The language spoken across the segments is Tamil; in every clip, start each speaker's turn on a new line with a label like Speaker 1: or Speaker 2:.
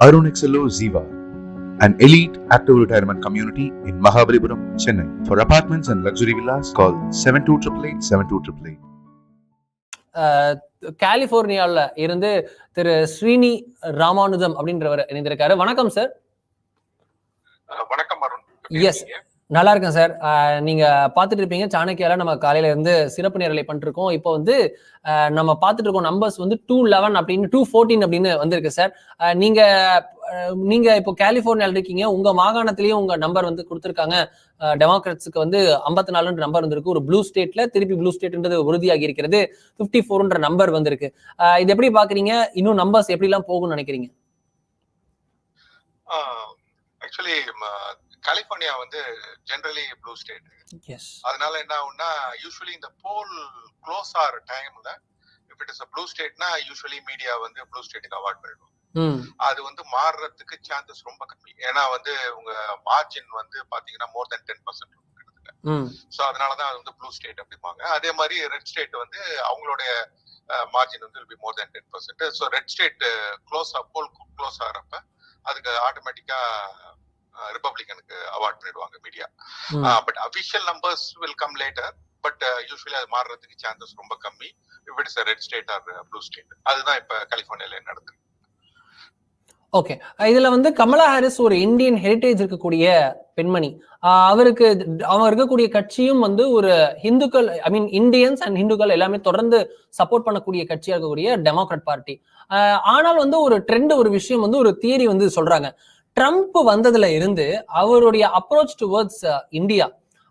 Speaker 1: Arun XLO Ziva, an elite active retirement community in Mahabalipuram, Chennai. For apartments and luxury villas, call 7288 7288.
Speaker 2: அஹ், கலிபோர்னியால இருந்து திரு ஸ்ரீனி ராமானுஜம் அப்படின்றவர் இணைந்திருக்காரு வணக்கம் சார்
Speaker 3: வணக்கம் அருண்
Speaker 2: Yes. நல்லா இருக்கேன் சார். நீங்க பார்த்துட்டு இருப்பீங்க. சாணக்கியால நம்ம காலையில இருந்து சிறப்பு நேரலை பண்ணிருக்கோம் இப்போ வந்து நம்ம பார்த்துட்டு இருக்கோம் நம்பர்ஸ் வந்து டூ லெவன் அப்படின்னு டூ ஃபோர்டீன் அப்படின்னு வந்திருக்கு சார். நீங்க நீங்க இப்போ கலிபோர்னியால இருக்கீங்க. உங்க மாகாணத்திலயும் உங்க நம்பர் வந்து கொடுத்துருக்காங்க. டெமோக்ராட்ஸுக்கு வந்து ஐம்பத்தி நாலுன்ற நம்பர் வந்திருக்கு. ஒரு ப்ளூ ஸ்டேட்ல திருப்பி ப்ளூ ஸ்டேட்ன்றது உறுதியாகி இருக்கிறது ஃபிஃப்டி ஃபோர்ன்ற நம்பர் வந்திருக்கு இது எப்படி பாக்குறீங்க? இன்னும் நம்பர்ஸ் எப்படிலாம் போகும்னு நினைக்கிறீங்க?
Speaker 3: ஆக்சுவலி கலிபோர்னியா வந்து ஜெனரலி ப்ளூ ஸ்டேட் அதனால என்ன ஆகும்னா யூஸ்வலி இந்த போல் க்ளோஸ் ஆகிற டைம்ல இஃப் இட் இஸ் ப்ளூ ஸ்டேட்னா யூஸ்வலி மீடியா வந்து ப்ளூ ஸ்டேட்டுக்கு அவார்ட் பண்ணிடும். அது வந்து மாறுறதுக்கு சான்சஸ் ரொம்ப கம்மி. ஏன்னா வந்து உங்க மார்ஜின் வந்து பாத்தீங்கன்னா more than ten
Speaker 2: percent
Speaker 3: so அதனாலதான் அது வந்து ப்ளூ ஸ்டேட் அப்படிம்பாங்க. அதே மாதிரி ரெட் ஸ்டேட் வந்து அவங்களுடைய மார்ஜின் வந்து be more than ten percent so red state close poll close ஆகிறப்ப அதுக்கு ஆட்டோமேட்டிக்கா ரிப்பப்ளிகனுக்கு அவார்ட் பண்ணிடுவாங்க
Speaker 2: media.
Speaker 3: But official numbers will come later but usually அது மாறுறதுக்கு சான்சஸ் ரொம்ப கம்மி. If it's red state or blue state அதுதான் இப்ப கலிபோர்னியால நடக்குது.
Speaker 2: ஓகே இதுல வந்து கமலா ஹாரிஸ் ஒரு இந்தியன் ஹெரிட்டேஜ் இருக்கக்கூடிய பெண்மணி. அவருக்கு அவன் இருக்கக்கூடிய கட்சியும் வந்து ஒரு ஹிந்துக்கள் ஐ மீன் இந்தியன்ஸ் அண்ட் ஹிந்துக்கள் எல்லாமே தொடர்ந்து சப்போர்ட் பண்ணக்கூடிய கட்சியா இருக்கக்கூடிய டெமோக்ராட் பார்ட்டி ஆனால் வந்து ஒரு ட்ரெண்ட் ஒரு விஷயம் வந்து ஒரு தியரி வந்து சொல்றாங்க. ட்ரம்ப் வந்ததுல இருந்து அவருடைய approach towards uh, India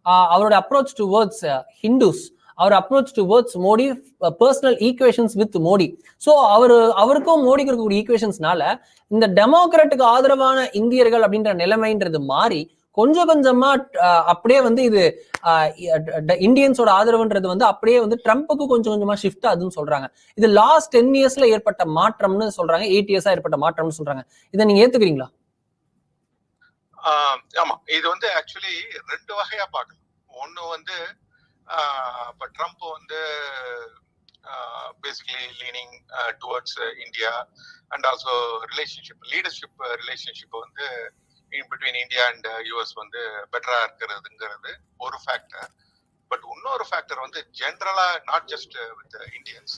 Speaker 2: uh, அவருடைய approach towards Hindus our approach towards Modi personal equations with Modi so அவர் அவருக்கும் மோடிக்கு இருக்கக்கூடிய ஈக்குவேஷன்ஸ்னால இந்த டெமோக்ராட்டுக்கு ஆதரவான இந்தியர்கள் அப்படின்ற நிலைமைன்றது மாறி கொஞ்சம் கொஞ்சமா அஹ், அப்படியே வந்து இது இந்தியன்ஸோட ஆதரவுன்றது வந்து அப்படியே வந்து ட்ரம்ப்புக்கு கொஞ்சம் கொஞ்சமா ஷிஃப்ட் ஆகுதுன்னு சொல்றாங்க. இது லாஸ்ட் டென் இயர்ஸ்ல ஏற்பட்ட மாற்றம்னு சொல்றாங்க எயிட் இயர்ஸா ஏற்பட்ட மாற்றம்னு சொல்றாங்க. இதை நீங்க ஏத்துக்கிறீங்களா?
Speaker 3: ஆமா இது வந்து ஆக்சுவலி ரெண்டு வகையா பார்க்கலாம். ஒண்ணு வந்து இப்போ இப்ப ட்ரம்ப் வந்து basically leaning towards India and also relationship leadership relationship வந்து in between India and US வந்து பெட்டரா இருக்கிறதுங்கிறது ஒரு ஃபேக்டர் பட் இன்னொரு ஃபேக்டர் வந்து ஜென்ரலா not just with Indians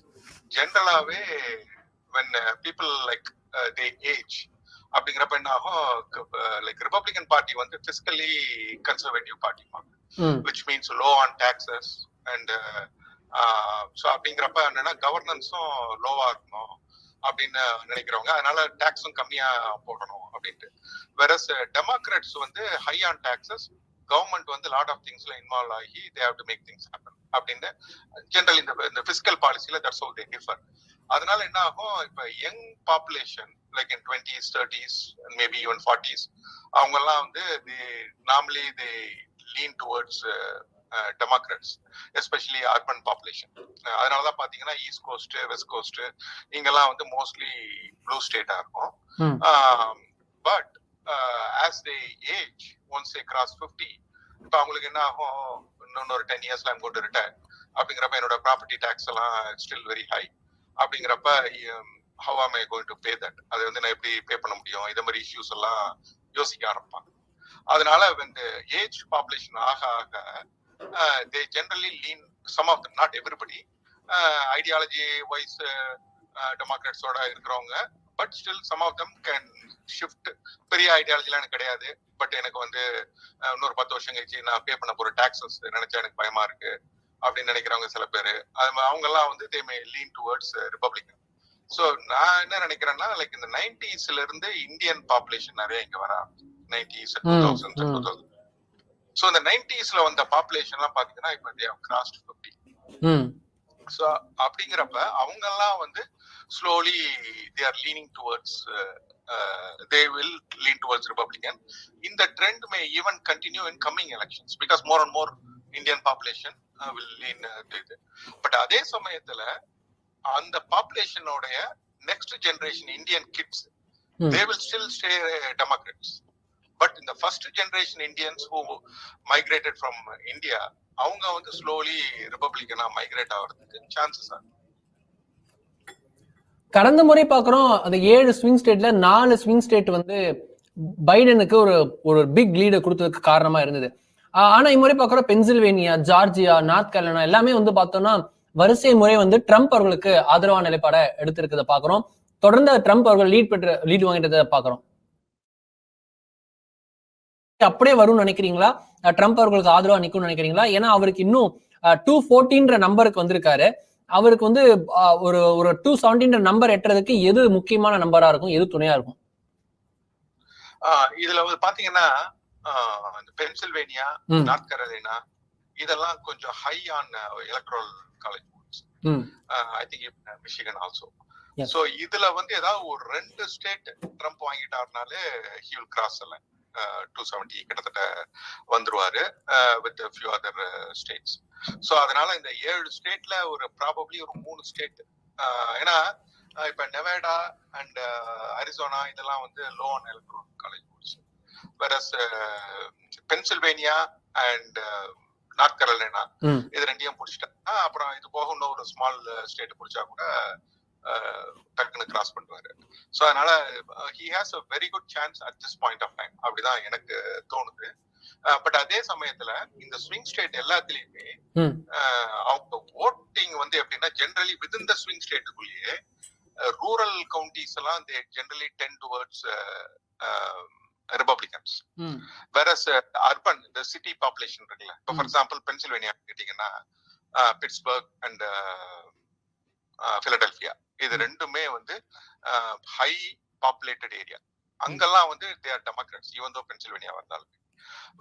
Speaker 3: ஜென்ரலாவே when people like they age அப்படிங்கிறப்ப என்ன ஆகும்? லைக் ரிப்பப்ளிகன் பார்ட்டி வந்து physically conservative
Speaker 2: party
Speaker 3: which means low on taxes and so அப்படிங்கிறப்ப என்னன்னா கவர்னன்ஸும் லோவா இருக்கணும் அப்படின்னு நினைக்கிறவங்க. அதனால டாக்ஸும் கம்மியா போடணும் அப்படின்ட்டு. வெரஸ் டெமோக்ராட்ஸ் வந்து ஹை ஆன் டாக்ஸஸ் கவர்மெண்ட் வந்து லாட் ஆஃப் திங்ஸ்ல இன்வால்வ் ஆகி they have to make things happen அப்படின்னு ஜென்ரல் இந்த இந்த பிசிக்கல் பாலிசியில தட்ஸ் ஹவு தே டிஃபர் அதனால என்ன ஆகும்? இப்ப young population like in twenties thirties maybe even forties அவங்க எல்லாம் வந்து the normally the lean towards democrats especially urban population அதனாலதான் பாத்தீங்கன்னா ஈஸ்ட் கோஸ்ட் வெஸ்ட் கோஸ்ட் இங்கெல்லாம் வந்து மோஸ்ட்லி ப்ளூ ஸ்டேட்டா இருக்கும். But as they age once they cross fifty இப்போ அவங்களுக்கு என்ன ஆகும்? இன்னொரு டென் இயர்ஸ்ல ஐம் கோட் ரிட்டையர் அப்படிங்கிறப்ப என்னோட ப்ராப்பர்ட்டி டேக்ஸ் எல்லாம் ஸ்டில் வெரி ஹை அப்படிங்கிறப்ப how am I going to pay that அதை வந்து நான் எப்படி பே பண்ண முடியும்? இதே மாதிரி இஷ்யூஸ் எல்லாம் யோசிக்க ஆரம்பிப்பாங்க. அதனால வந்து ஏஜ் பாப்புலேஷன் ஆக ஆக they generally lean some of them not everybody ideology wise டெமோக்ராட்ஸோட இருக்கிறவங்க but still some of them can shift பெரிய ஐடியாலஜிலாம் எனக்கு கிடையாது. பட் எனக்கு வந்து இன்னொரு பத்து வருஷம் கழிச்சு நான் பே பண்ண போற டாக்ஸஸ் நினைச்சா எனக்கு பயமா இருக்கு. அப்படின்னு நினைக்கிறவங்க சில பேர். அவங்க எல்லாம் வந்து they may lean towards republican so நான் என்ன நினைக்கிறேன்னா லைக் இந்த நைன்டிஸ்ல இருந்து இந்தியன் பாப்புலேஷன் நிறைய இங்க வர. Nineties two
Speaker 2: hmm,
Speaker 3: thousand two
Speaker 2: hmm.
Speaker 3: Thousand so இந்த நைன்டிஸ்ல வந்த பாப்புலேஷன் எல்லாம் பாத்தீங்கன்னா இப்போ தே கிராஸ்ட் ஃபிஃப்டி ஸோ அப்படிங்கிறப்ப அவங்க எல்லாம் வந்து slowly they are leaning towards they will lean towards republican இந்த trend may even continue in coming elections because more and more Indian population but அதே சமயத்துல அந்த பாப்புலேஷனோடைய next generation Indian
Speaker 2: kids.
Speaker 3: They will still stay democrats but இந்த first generation Indians who migrated from India அவங்க வந்து ஸ்லோலி ரிப்பப்ளிகனா மைக்ரேட் ஆகிறதுக்கு சான்சஸ் ஆகும்
Speaker 2: கடந்த முறை பாக்குறோம் அந்த ஏழு ஸ்விங் ஸ்டேட்ல நாலு ஸ்விங் ஸ்டேட் வந்து பைடனுக்கு ஒரு ஒரு பிக் லீடை கொடுத்ததுக்கு காரணமா இருந்தது. ஆனா இம்முறை பாக்குறோம் பென்சில்வேனியா ஜார்ஜியா நார்த் கேரளா எல்லாமே வந்து பார்த்தோம்னா வரிசை முறை வந்து ட்ரம்ப் அவர்களுக்கு ஆதரவான நிலைப்பாட எடுத்திருக்கிறத பாக்குறோம் தொடர்ந்து ட்ரம்ப் அவர்கள் லீட் பெற்ற லீட் வாங்கிட்டதை பாக்குறோம் அப்படியே வரும்னு நினைக்கிறீங்களா? ட்ரம்ப் அவர்களுக்கு ஆதரவா நிற்கும்னு நினைக்கிறீங்களா? ஏன்னா அவருக்கு இன்னும் டூ ஃபோர்டீன்ற நம்பருக்கு வந்திருக்காரு. அவருக்கு வந்து ஒரு ஒரு டூ செவன்டீன்ற நம்பர் எட்டுறதுக்கு எது முக்கியமான நம்பரா இருக்கும்? எது துணையா இருக்கும்?
Speaker 3: இதுல வந்து பாத்தீங்கன்னா பென்சில்வேனியா. நார்த் கரோலினா இதெல்லாம் கொஞ்சம் high on
Speaker 2: electoral
Speaker 3: college. I think Michigan
Speaker 2: also.
Speaker 3: So இதுல வந்து ஏதாவது ஒரு ரெண்டு ஸ்டேட் ட்ரம்ப் வாங்கிட்டாருனாலே ஹி வில் கிராஸ் எல்லாம் டூ செவன்டி கிட்டத்தட்ட வந்துருவாரு with few other states so அதனால இந்த ஏழு ஸ்டேட்ல ஒரு ப்ராபப்ளி ஒரு மூணு ஸ்டேட் ஏன்னா இப்ப நெவேடா அண்ட் அரிசோனா இதெல்லாம் வந்து low on electoral college versus Pennsylvania and North
Speaker 2: Carolina.
Speaker 3: இது ரெண்டையும் பிடிச்சிட்டா அப்புறம் இது போக இன்னும் ஒரு ஸ்மால் ஸ்டேட் பிடிச்சா கூட அஹ், டக்குன்னு கிராஸ் பண்ணுவாரு ஸோ அதனால he has a very good chance at this point of time அப்படிதான் எனக்கு தோணுது பட் அதே சமயத்துல இந்த ஸ்விங் ஸ்டேட் எல்லாத்துலயுமே. அஹ், அவங்க ஓட்டிங் வந்து எப்படின்னா ஜென்ரலி வித்தின் த ஸ்விங் ஸ்டேட்டுக்குள்ளேயே ரூரல் கவுண்டிஸ் எல்லாம் they generally tend towards Republicans
Speaker 2: hmm.
Speaker 3: Whereas urban இந்த சிட்டி பாப்புலேஷன் இருக்குல்ல. இப்போ ஃபார். எக்ஸாம்பிள் பென்சில்வேனியா கேட்டீங்கன்னா பிட்ஸ்பர்க் அண்ட் பிலடெல்பியா இது. ரெண்டுமே வந்து ஹை பாப்புலேட்டட் ஏரியா அங்கெல்லாம் வந்து they're Democrats even though Pennsylvania வந்தாலும்.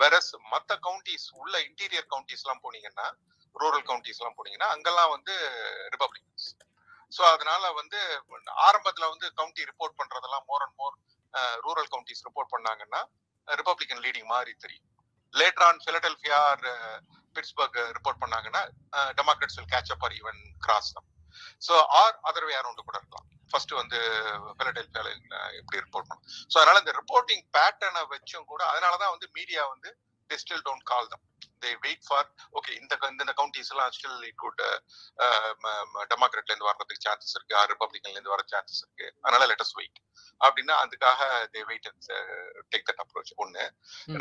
Speaker 3: வேறஸ் மத்த கவுண்டிஸ் உள்ள இன்டீரியர் கவுண்டிஸ் எல்லாம் போனீங்கன்னா ரூரல் கவுண்டிஸ் எல்லாம் போனீங்கன்னா அங்கெல்லாம் வந்து ரிபப்ளிகன்ஸ் ஸோ அதனால வந்து ஆரம்பத்துல வந்து கவுண்டி ரிப்போர்ட் பண்றதெல்லாம் more and more rural counties report பண்ணாங்கன்னா ரிப்பப்ளிகன் லீடிங் மாதிரி தெரியும். Later on Philadelphia Pittsburgh report பண்ணாங்கன்னா democrats will catch up or even cross them so or other way around கூட இருக்கலாம். ஃபர்ஸ்ட் வந்து பிலடெல்பியால எப்படி ரிப்போர்ட் பண்ணும் ஸோ அதனால இந்த ரிப்போர்ட்டிங் பேட்டர்னை வச்சும் கூட அதனால தான் வந்து மீடியா வந்து டிஸ்டில் டோன்ட் கால் தான் they wait for okay இந்த இந்த கவுண்டிஸ் எல்லாம் இட் குட் டெமோக்ராட்ல இருந்து வர்றதுக்கு சான்சஸ் இருக்கு ரிப்பப்ளிகன்ல இருந்து வர சான்சஸ் இருக்கு. அதனால லெட்டஸ் வெயிட் அப்படின்னா அதுக்காக they wait take that approach ஒண்ணு.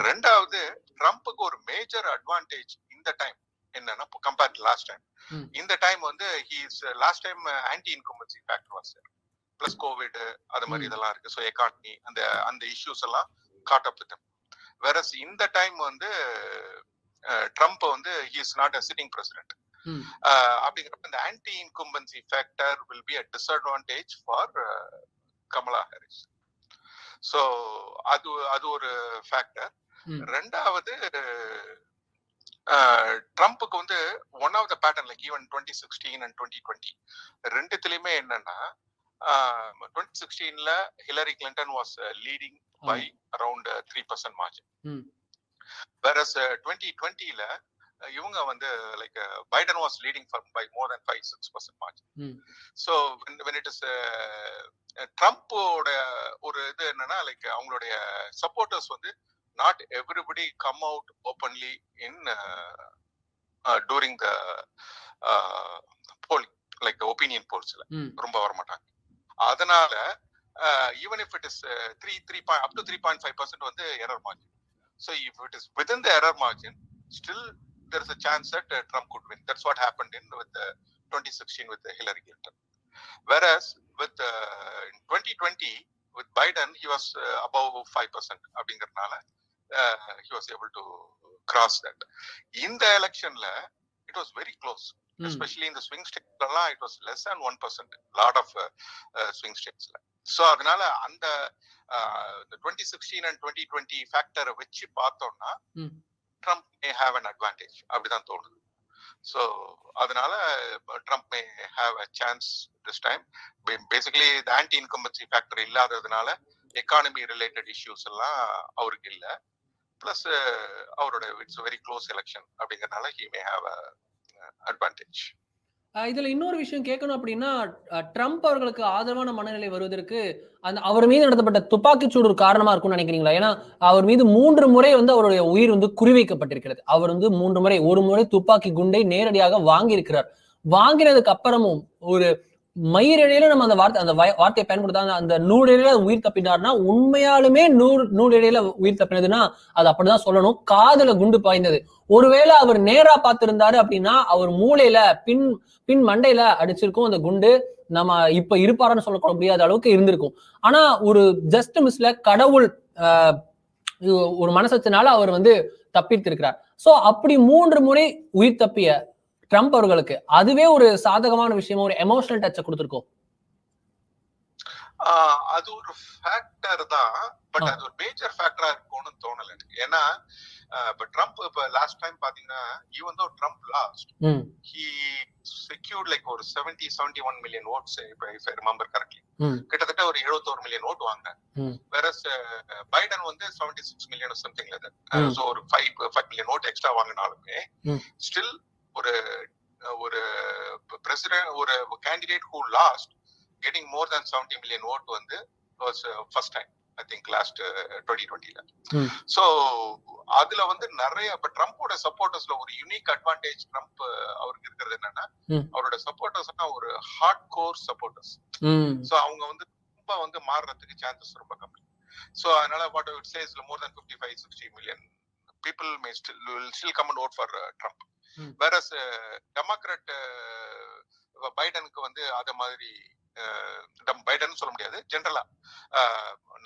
Speaker 3: ரெண்டாவது ட்ரம்ப்புக்கு ஒரு மேஜர் அட்வான்டேஜ் இந்த டைம் என்னன்னா கம்பேர்ட் லாஸ்ட் டைம். இந்த டைம் வந்து he's last time anti incumbency factor was plus covid அது மாதிரி. இதெல்லாம் இருக்கு. ஸோ எக்கானமி அந்த அந்த இஷ்யூஸ் எல்லாம் காட் அப் வித் வெரஸ் இந்த டைம் வந்து ட்ரம்ப் வந்து he is not a sitting
Speaker 2: president.
Speaker 3: அப்படிங்கிறப்ப இந்த anti incumbency factor will be a disadvantage for Kamala Harris so அது அது ஒரு ஃபேக்டர். ரெண்டாவது ட்ரம்ப்புக்கு வந்து one of the pattern like even twenty sixteen and twenty twenty ரெண்டுத்துலயுமே என்னன்னா twenty சிக்ஸ்டீன்ல Hillary Clinton was leading by around three percent margin
Speaker 2: hmm.
Speaker 3: Versus twenty டுவெண்ட்டில இவங்க வந்து like Biden was leading for by more then five six percent
Speaker 2: margin.
Speaker 3: So when it is ட்ரம்ப்போட ஒரு இது என்னன்னா லைக் அவங்களுடைய சப்போர்ட்டர்ஸ் வந்து not everybody come out openly in during the polling like opinion போல்ஸ்ல. ரொம்ப வரமாட்டாங்க அதனால even if it is three three point up to three point five percent வந்து error margin So if it is within the error margin still there is a chance that uh, Trump could win. That's what happened in with the 2016 with uh, Hillary Clinton. Whereas with uh, in 2020 with Biden, he was uh, above five percent. அப்படிங்கறதுனால uh, he was able to cross that. In the electionல it was very close.
Speaker 2: ம்.
Speaker 3: especially in the swing states எல்லாம் it was less than one percent lot of uh, uh, swing statesல So அதனால அந்த twenty sixteen and twenty twenty ஃபேக்டரை வச்சு பார்த்தோம்னா. Trump may have an advantage அப்படிதான் தோணுது. ஸோ அதனால Trump may have a chance this time basically இந்த ஆன்டி இன்கம்பன்சி ஃபேக்டர் இல்லாததுனால எக்கானமி ரிலேட்டட் இஷ்யூஸ் எல்லாம் அவருக்கு இல்லை. ப்ளஸ் அவரோட இட்ஸ் வெரி க்ளோஸ் எலெக்ஷன் அப்படிங்கறதுனால he may have a
Speaker 2: advantage இதுல இன்னொரு விஷயம் கேட்கணும் அப்படின்னா ட்ரம்ப் அவர்களுக்கு ஆதரவான மனநிலை வருவதற்கு அந்த அவர் மீது நடத்தப்பட்ட துப்பாக்கிச்சூடு ஒரு காரணமா இருக்கும்னு நினைக்கிறீங்களா? ஏன்னா அவர் மீது மூன்று முறை வந்து அவருடைய உயிர் வந்து குறிவைக்கப்பட்டிருக்கிறது. அவர் வந்து மூன்று முறை ஒரு முறை துப்பாக்கி குண்டை நேரடியாக வாங்கியிருக்கிறார். வாங்கினதுக்கு அப்புறமும் ஒரு மயிரிழையில நம்ம அந்த வார்த்தை அந்த வய- வார்த்தையை பயன்படுத்தாங்க அந்த நூலிழையில உயிர் தப்பினார்னா உண்மையாலுமே நூறு நூலிழையில உயிர் தப்பினதுன்னா அது அப்படிதான் சொல்லணும். காதுல குண்டு பாய்ந்தது. ஒருவேளை அவர் நேரா பார்த்திருந்தாரு அப்படின்னா அவர் மூளையில பின் பின் மண்டையில அடிச்சிருக்கும் அந்த குண்டு நம்ம இப்ப இருப்பாருன்னு சொல்ல முடியாத அளவுக்கு இருந்திருக்கும். ஆனா ஒரு ஜஸ்ட் மிஸ்ல கடவுள் ஆஹ், ஒரு மனசத்தினால அவர் வந்து தப்பித்திருக்கிறார். சோ அப்படி மூன்று முறை உயிர் தப்பிய ட்ரம்ப் அவர்களுக்கு அதுவே ஒரு சாதகமான விஷயமா ஒரு எமோஷனல் டச்சை கொடுத்திருக்கோம்
Speaker 3: அது ஒரு ஃபேக்டர் தான் பட். அது ஒரு மேஜர் ஃபேக்டரா இருக்கும்னு தோணல எனக்கு ஏன்னா இப்ப ட்ரம்ப் இப்ப லாஸ்ட் டைம் பாத்தீங்கன்னா even though Trump
Speaker 2: lost
Speaker 3: he secured like ஒரு 70 71 ஒன் மில்லியன் ஓட்ஸ் இப்ப remember correctly
Speaker 2: ம்
Speaker 3: கிட்டத்தட்ட ஒரு 71 மில்லியன் ஓட் வாங்கினார்
Speaker 2: ம்.
Speaker 3: வேற பைடன் வந்து 76 சிக்ஸ் மில்லியன் சம்திங். ஸோ ஒரு five five million vote extra வாங்கினாலுமே. Still ஒரு ஒரு பிரசிடென்ட் ஒரு candidate who lost getting more than 70 million vote வந்து first time I think last twenty டுவெண்ட்டில. So அதுல வந்து நிறைய இப்ப ட்ரம்ப்போட சப்போர்ட்டர்ஸ்ல ஒரு யூனிக் அட்வான்டேஜ் ட்ரம்ப் அவருக்கு இருக்கிறது என்னன்னா. அவரோட சப்போர்ட்டர்ஸ்னா ஒரு ஹார்ட் கோர் சப்போர்ட்டர்ஸ் சோ அவங்க வந்து ரொம்ப வந்து மாறுறதுக்கு சான்சஸ் ரொம்ப கம்மி சோ அதனால what it says more than fifty five sixty million people may still will still come and vote for
Speaker 2: Trump.
Speaker 3: வேற டெமோக்ராட் பைடனுக்கு வந்து அத மாதிரி பைடன் சொல்ல முடியாது. ஜென்ரலா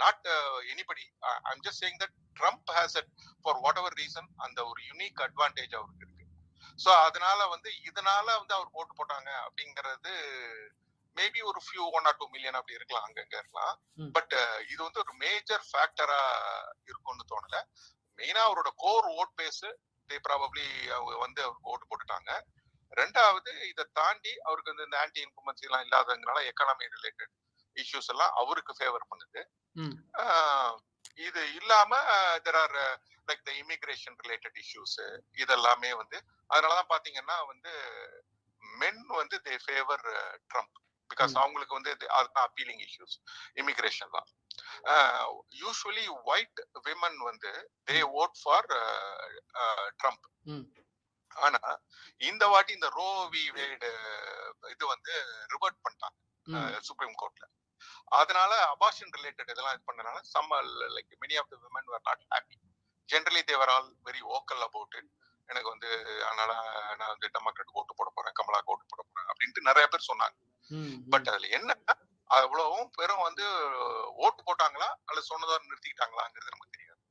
Speaker 3: not anybody I'm just saying that Trump has at for whatever reason அந்த ஒரு யூனிக் அட்வான்டேஜ் அவருக்கு இருக்கு. சோ அதனால வந்து இதனால வந்து அவர் ஓட்டு போட்டாங்க அப்படிங்கிறது மேபி ஒரு few one or two million அப்படி இருக்கலாம் அங்கங்க இருக்கலாம். பட் இது வந்து ஒரு மேஜர் ஃபேக்டரா இருக்கும்னு தோணல. மெயினா அவரோட core vote base they probably வந்து அவருக்கு ஓட்டு போட்டுட்டாங்க. ரெண்டாவது இதை தாண்டி அவருக்கு வந்து இந்த ஆன்டி இன்குமன்சி எல்லாம் இல்லாததுனால எக்கானமி ரிலேட்டட் இஷ்யூஸ் எல்லாம் அவருக்கு ஃபேவர் பண்ணுது. இது இல்லாம there are like the immigration related issues இதெல்லாமே வந்து அதனாலதான் பாத்தீங்கன்னா வந்து மென் வந்து தே ஃபேவர் ட்ரம்ப் பிகாஸ். அவங்களுக்கு வந்து அதுதான் அப்பீலிங் இஷ்யூஸ் இமிகிரேஷன் தான். யூஸ்வலி ஒயிட் விமன் வந்து தே ஓட் ஃபார் ட்ரம்ப். ஆனா இந்த வாட்டி இந்த ரோ வி வேடு இது வந்து ரிவர்ட் பண்ணிட்டாங்க சுப்ரீம் கோர்ட்ல அதனால அபார்ஷன் ரிலேட்டட் இதெல்லாம் இது பண்ணனால some like many of the women were not happy generally they were all very vocal about it எனக்கு வந்து அதனால நான் வந்து டெமோக்ராட் ஓட்டு போட போறேன் கமலா ஓட்டு போட போறேன் அப்படின்ட்டு நிறைய பேர் சொன்னாங்க. பட் அதுல என்ன அவ்வளவும் பேரும் வந்து ஓட்டு போட்டாங்களா? அல்ல சொன்னதோட நிறுத்திக்கிட்டாங்களாங்கிறது நமக்கு தெரியாது.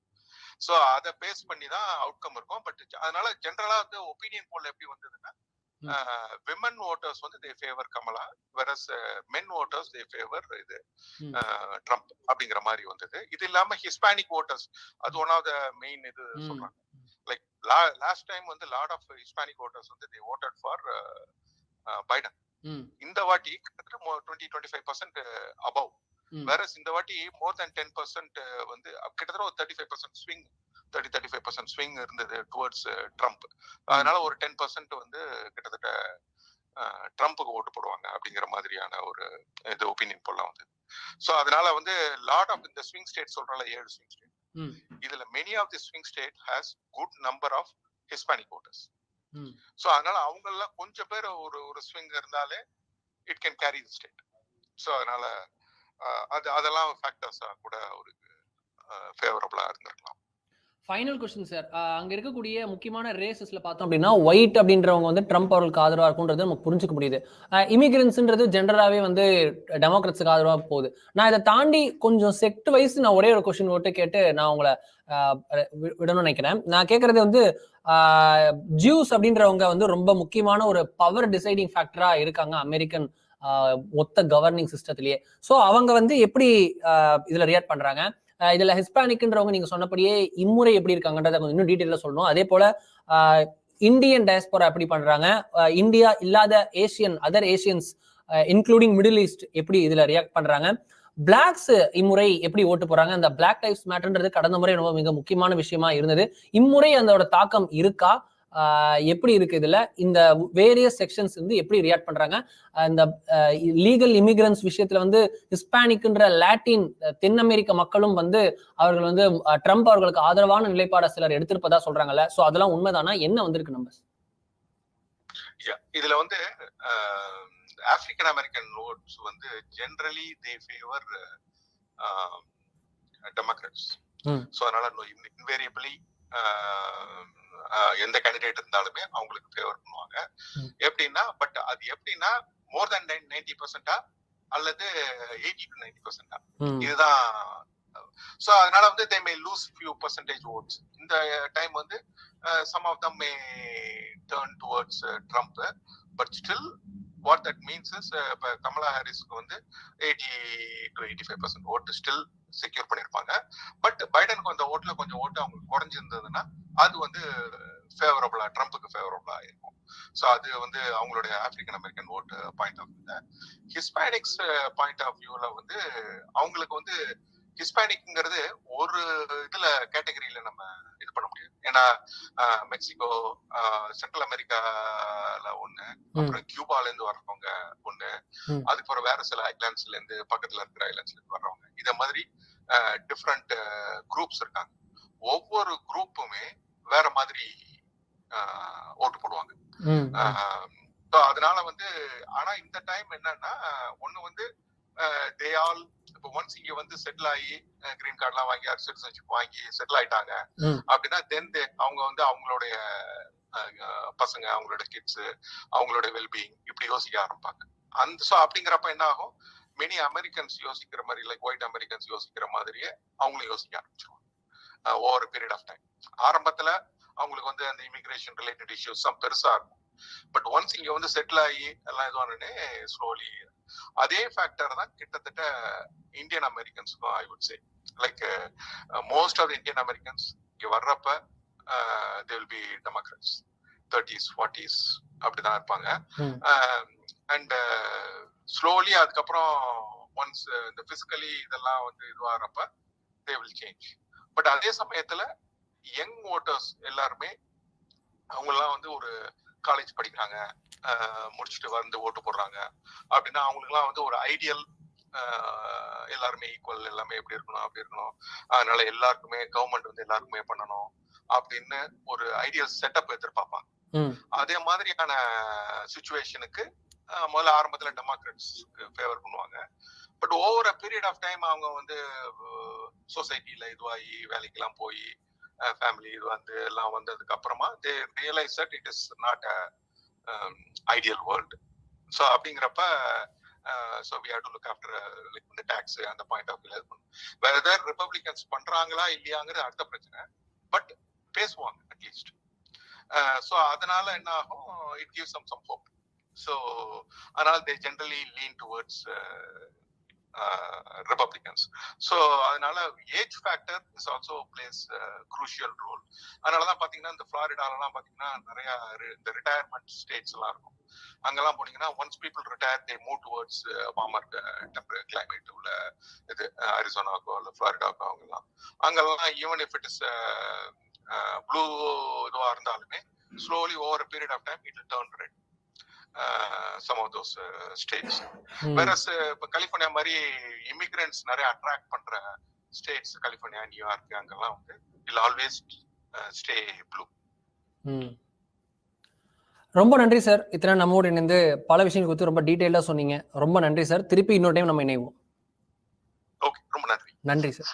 Speaker 3: சோ அதை பேஸ் பண்ணி தான் அவுட்கம் இருக்கும். பட் அதனால ஜென்ரலா வந்து ஒப்பீனியன் போல் எப்படி வந்ததுன்னா விமன் ஓட்டர்ஸ் வந்து they favour Kamala versus men voters they favour இது. ட்ரம்ப் அப்படிங்கிற மாதிரி வந்தது. இது இல்லாம ஹிஸ்பானிக் ஓட்டர்ஸ் அது ஒன் ஆஃப் த மெயின் இது. சொல்றாங்க. லைக் லாஸ்ட் டைம் வந்து லாட் ஆஃப் ஹிஸ்பானிக் ஓட்டர்ஸ் வந்து தே ஓட்டட் ஃபார் பைடன் இந்த வாட்டி கிட்டத்தட்ட twenty twenty five percent
Speaker 2: above.
Speaker 3: வேற இந்த வாட்டி மோர் தேன் டென் பர்சன்ட் வந்து கிட்டத்தட்ட ஒரு thirty five percent swing thirty thirty five percent swing இருந்தது டுவர்ட்ஸ் ட்ரம்ப் அதனால ஒரு டென் பர்சன்ட் வந்து கிட்டத்தட்ட ட்ரம்ப்புக்கு ஓட்டு போடுவாங்க அப்படிங்கிற மாதிரியான ஒரு இது ஒப்பீனியன் போலாம் வந்து ஸோ அதனால வந்து லாட் ஆஃப் இந்த ஸ்விங் ஸ்டேட் சொல்றால ஏழு ஸ்விங் ஸ்டேட். இதுல many of the swing state has good number of Hispanic
Speaker 2: voters.
Speaker 3: So அதனால அவங்க எல்லாம் கொஞ்சம் பேர் ஒரு ஒரு ஸ்விங் இருந்தாலே it can carry the state so அதனால அது அதெல்லாம் ஃபேக்டர்ஸா கூட ஒரு ஃபேவரபிளா இருந்திருக்கலாம்.
Speaker 2: ஃபைனல் கொஸ்டின் சார் அங்க இருக்கக்கூடிய முக்கியமான ரேசஸ்ல பார்த்தோம் அப்படின்னா ஒயிட் அப்படின்றவங்க வந்து ட்ரம்ப் அவர்களுக்கு ஆதரவா இருக்கும்ன்றது நமக்கு புரிஞ்சுக்க முடியுது. இமிகிரன்ஸ்ன்றது ஜென்ரலாவே வந்து டெமோக்ராட்ஸுக்கு ஆதரவா போகுது. நான் இதை தாண்டி கொஞ்சம் செக்ட் வைஸ் நான் ஒரே ஒரு கொஸ்டின் மட்டும் கேட்டு நான் உங்களை விடணும்னு நினைக்கிறேன். நான் கேட்கறது வந்து ஜூஸ் அப்படின்றவங்க வந்து ரொம்ப முக்கியமான ஒரு பவர் டிசைடிங் ஃபேக்டரா இருக்காங்க அமெரிக்கன் மொத்த கவர்னிங் சிஸ்டத்திலேயே ஸோ அவங்க வந்து எப்படி இதில் இதுல ரியாக்ட் பண்றாங்க? இதில் இதுல ஹிஸ்பானிக்ன்றவங்க நீங்க சொன்னபடியே இம்முறை எப்படி இருக்காங்கன்றத கொஞ்சம் இன்னும் டீட்டெயிலா சொல்லணும். அதே போல இந்தியன் டயஸ்போரா எப்படி பண்றாங்க? இந்தியா இல்லாத Asian other Asians including Middle East எப்படி இதுல ரியாக்ட் பண்றாங்க? பிளாக்ஸ் இம்முறை எப்படி ஓட்டு போறாங்க? அந்த பிளாக் டைப்ஸ் மேட்டர்ன்றது கடந்த முறை ரொம்ப மிக முக்கியமான விஷயமா இருந்தது. இம்முறை அதோட தாக்கம் இருக்கா? எப்படி இருக்கு இதுல? இந்த வேரியஸ் செக்ஷன்ஸ் வந்து எப்படி ரியாக்ட் பண்றாங்க? இந்த லீகல் இமிகிரன்ஸ் விஷயத்துல வந்து ஹிஸ்பானிக்ன்ற லாட்டின் தென் அமெரிக்க மக்களும் வந்து அவர்கள் வந்து ட்ரம்ப் அவர்களுக்கு ஆதரவான நிலைப்பாட சிலர் எடுத்திருப்பதா சொல்றாங்கல்ல. சோ அதெல்லாம் உண்மைதானா? என்ன வந்திருக்கு நம்பர்ஸ்
Speaker 3: இதுல வந்து ஆப்பிரிக்கன் அமெரிக்கன் ஓட்ஸ் வந்து generally they favour
Speaker 2: Democrats.
Speaker 3: So அதனால இன்வேரியபிளி எந்த கேண்டிடேட் இருந்தாலுமே அவங்களுக்கு ஃபேவர் பண்ணுவாங்க. எப்படின்னா பட் அது எப்படின்னா மோர் தென் நைன்டி பர்சன்டா அல்லது எயிட்டி டு நைன்டி பர்சன்டா. இதுதான் சோ அதனால வந்து they may lose few percentage votes இந்த டைம் வந்து some of them may turn towards Trump but still what that means is இப்போ கமலா ஹாரிஸ்க்கு வந்து eighty to eighty five percent vote still secure பண்ணியிருப்பாங்க பட் பைடனுக்கு அந்த ஓட்டுல கொஞ்சம் ஓட்டு அவங்களுக்கு குறைஞ்சிருந்ததுன்னா அது வந்து ஃபேவரபுளா ட்ரம்ப்புக்கு ஃபேவரபுளா இருக்கும். ஸோ அது வந்து அவங்களுடைய African American vote point of வியூல ஹிஸ்பானிக்ஸ் பாயிண்ட் ஆஃப் வியூல வந்து அவங்களுக்கு வந்து ஹிஸ்பானிக்ங்கிறது ஒரு இதுல கேட்டகரியில நம்ம இது பண்ண முடியாது. ஏன்னா மெக்சிகோ சென்ட்ரல் அமெரிக்கால ஒண்ணு அப்புறம் கியூபால இருந்து வர்றவங்க ஒண்ணு. அதுக்கப்புறம் வேற சில ஐலாண்ட்ஸ்ல இருந்து பக்கத்துல இருக்கிற ஐலாண்ட்ஸ்ல இருந்து வர்றவங்க. இத மாதிரி டிஃப்ரெண்ட் குரூப்ஸ் இருக்காங்க. ஒவ்வொரு குரூப்புமே வேற மாதிரி ஓட்டு போடுவாங்க. அதனால வந்து ஆனா இந்த டைம் என்னன்னா ஒண்ணு வந்து தே ஆல் இப்போ ஒன்ஸ் இங்க வந்து செட்டில் ஆகி கிரீன் கார்டுலாம் வாங்கி சிட்டிசன்ஷிப் வாங்கி செட்டில் ஆயிட்டாங்க. அப்படின்னா தென் அவங்க வந்து அவங்களுடைய பசங்க அவங்களோட கிட்ஸ் அவங்களோட வெல்பீயிங் இப்படி யோசிக்க ஆரம்பிப்பாங்க. அந்த ஸோ அப்படிங்கிறப்ப என்ன ஆகும்? மெனி அமெரிக்கன்ஸ் யோசிக்கிற மாதிரி லைக் ஒயிட் அமெரிக்கன்ஸ் யோசிக்கிற மாதிரியே அவங்களும் யோசிக்க ஆரம்பிச்சிருவாங்க. ஓவர் பீரியட் ஆஃப் டைம் ஆரம்பத்துல அவங்களுக்கு வந்து அந்த இமிகிரேஷன் ரிலேட்டட் இஷ்யூஸ் தான் பெருசா இருக்கும். பட் ஒன்ஸ் இங்க வந்து செட்டில் ஆகி எல்லாம் இதுவானே ஸ்லோலி அதே ஃபேக்டர் தான் கிட்டத்தட்ட Indian அமெரிக்கன்ஸுக்கும் I would say like most of Indian Americans இங்க வர்றப்ப they will be democrats thirties forties அப்படிதான் இருப்பாங்க. அண்ட் ஸ்லோலி அதுக்கப்புறம் ஒன்ஸ் இந்த பிசிக்கலி இதெல்லாம் வந்து இதுவாகிறப்ப தே வில் சேஞ்ச் பட் அதே சமயத்துல யங் ஓட்டர்ஸ் எல்லாருமே அவங்கெல்லாம் வந்து ஒரு காலேஜ் படிக்கிறாங்க முடிச்சுட்டு வந்து ஓட்டு போடுறாங்க. அப்படின்னா அவங்களுக்குலாம் வந்து ஒரு ஐடியல் எல்லாருமே ஈக்குவல் எல்லாமே எப்படி இருக்கணும் அப்படி இருக்கணும். அதனால எல்லாருக்குமே கவர்மெண்ட் வந்து எல்லாருக்குமே பண்ணணும் அப்படின்னு ஒரு ஐடியல் செட்டப் எதிர்பார்ப்பாங்க. அதே மாதிரியான சுச்சுவேஷனுக்கு முதல்ல ஆரம்பத்துல டெமோக்ராட்ஸ் ஃபேவர் பண்ணுவாங்க. But over period of time அவங்க வந்து சொசைட்டில இதுவாகி வேலைக்கெல்லாம் போய் ஃபேமிலி இது வந்து எல்லாம் வந்ததுக்கு அப்புறமா they realise that it is not a ideal world so அப்படிங்கிறப்ப so we have to look after like இந்த டேக்ஸ் அந்த பாயிண்ட் ஆஃப் வியூல வெதர் ரிப்பப்ளிகன்ஸ் பண்றாங்களா இல்லையாங்கிறது அடுத்த பிரச்சனை. பட் பேசுவாங்க அட்லீஸ்ட் ஸோ அதனால என்ன ஆகும்? It gives some some hope so அதனால் they generally lean towards Uh, republicans so அதனால age factor is also plays crucial role அதனால தான் பார்த்தீங்கன்னா இந்த ஃப்ளாரிடாலலாம் பார்த்தீங்கன்னா நிறைய இந்த ரிட்டையர்மெண்ட் ஸ்டேட்ஸ் எல்லாம் இருக்கும். அங்கெல்லாம் போனீங்கன்னா once people retire they move towards warmer temperate climate உள்ள இது அரிசோனாக்கோ இல்லை ஃப்ளாரிடாக்கோ அவங்கெல்லாம். அங்கெல்லாம் even if it is blue இதுவாக இருந்தாலுமே slowly over period of time it turn red some of those states
Speaker 2: hmm.
Speaker 3: வேற இப்ப கலிபோர்னியா மாதிரி இமிகிரண்ட்ஸ் நிறைய அட்ராக்ட் பண்ற ஸ்டேட்ஸ் கலிபோர்னியா நியூயார்க் அங்கெல்லாம் வந்து இல் ஆல்வேஸ் ஸ்டே ப்ளூ.
Speaker 2: ரொம்ப நன்றி சார் இத்தனை நம்மோடு இணைந்து பல விஷயங்கள் குறித்து ரொம்ப டீட்டெயிலாக சொன்னீங்க. ரொம்ப நன்றி சார் திருப்பி இன்னொரு டைம் நம்ம இணைவோம்.
Speaker 3: ஓகே ரொம்ப நன்றி.
Speaker 2: நன்றி சார்